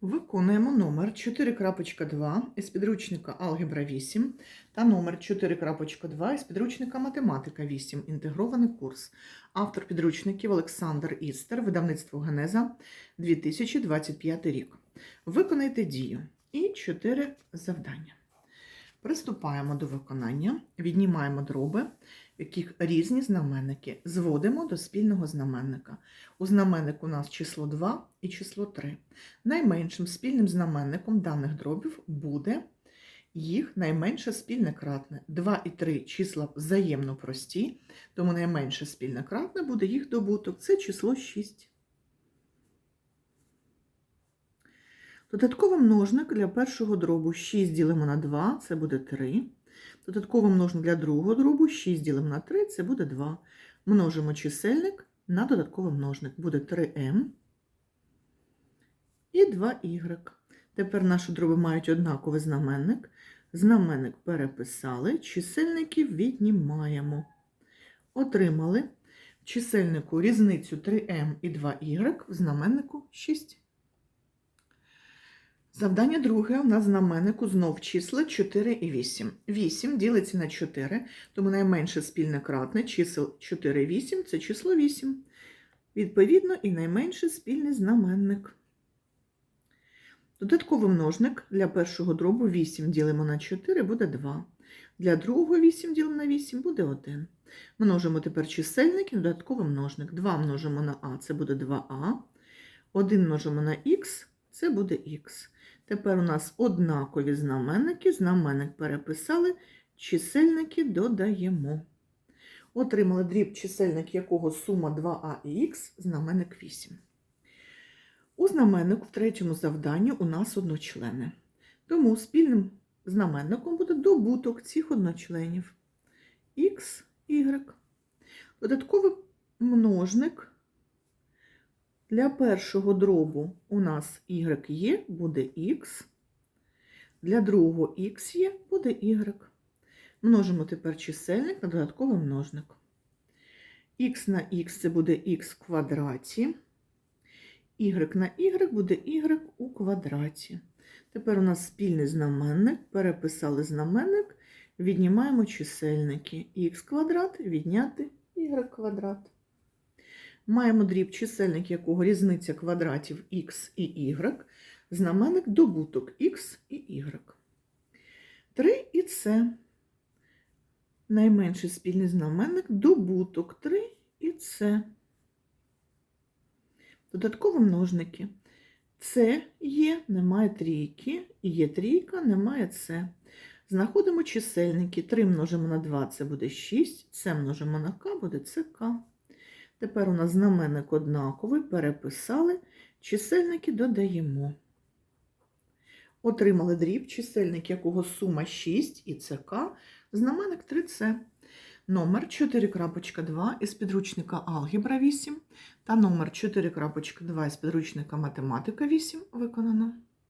Виконуємо номер 4.2 із підручника Алгебра 8 та номер 4.2 із підручника Математика 8. Інтегрований курс. Автор підручників Олександр Істер, видавництво Генеза 2025 рік. Виконайте дію і 4 завдання. Приступаємо до виконання, віднімаємо дроби, в яких різні знаменники, зводимо до спільного знаменника. У знаменнику у нас число 2 і число 3. Найменшим спільним знаменником даних дробів буде їх найменше спільне кратне. 2 і 3 числа взаємно прості, тому найменше спільне кратне буде їх добуток. Це число 6. Додатковий множник для першого дробу 6 ділимо на 2, це буде 3. Додатковий множник для другого дробу 6 ділимо на 3, це буде 2. Множимо чисельник на додатковий множник. Буде 3m і 2y. Тепер наші дроби мають однаковий знаменник. Знаменник переписали, чисельників віднімаємо. Отримали чисельнику різницю 3m і 2y, в знаменнику 6. Завдання друге. У нас знаменнику знов числа 4 і 8. 8 ділиться на 4, тому найменше спільне кратне чисел 4 і 8 – це число 8. Відповідно, і найменший спільний знаменник. Додатковий множник для першого дробу 8 ділимо на 4 буде 2. Для другого 8 ділимо на 8 буде 1. Множимо тепер чисельник і додатковий множник. 2 множимо на а, це буде 2а. 1 множимо на х, це буде х. Тепер у нас однакові знаменники. Знаменник переписали, чисельники додаємо. Отримали дріб чисельник якого сума 2а і х, знаменник 8. У знаменнику в третьому завданні у нас одночлени. Тому спільним знаменником буде добуток цих одночленів х, y. Додатковий множник для першого дробу у нас y є, буде х. Для другого х є, буде y. Множимо тепер чисельник на додатковий множник. х на х це буде х в квадраті. y на y буде y у квадраті. Тепер у нас спільний знаменник. Переписали знаменник, віднімаємо чисельники. х квадрат відняти y квадрат. Маємо дріб чисельник, якого різниця квадратів х і y, знаменник добуток х і y. 3 і це найменший спільний знаменник добуток 3 і це. Додаткові множники. Це є, немає трійки, і є трійка, немає це. Знаходимо чисельники. 3 множимо на 2 це буде 6, це множимо на к, буде ЦК. Тепер у нас знаменник однаковий, переписали, чисельники додаємо. Отримали дріб, чисельник якого сума 6 і ЦК, знаменник 3С. Номер 4.2 із підручника Алгебра 8 та номер 4.2 із підручника Математика 8 виконано.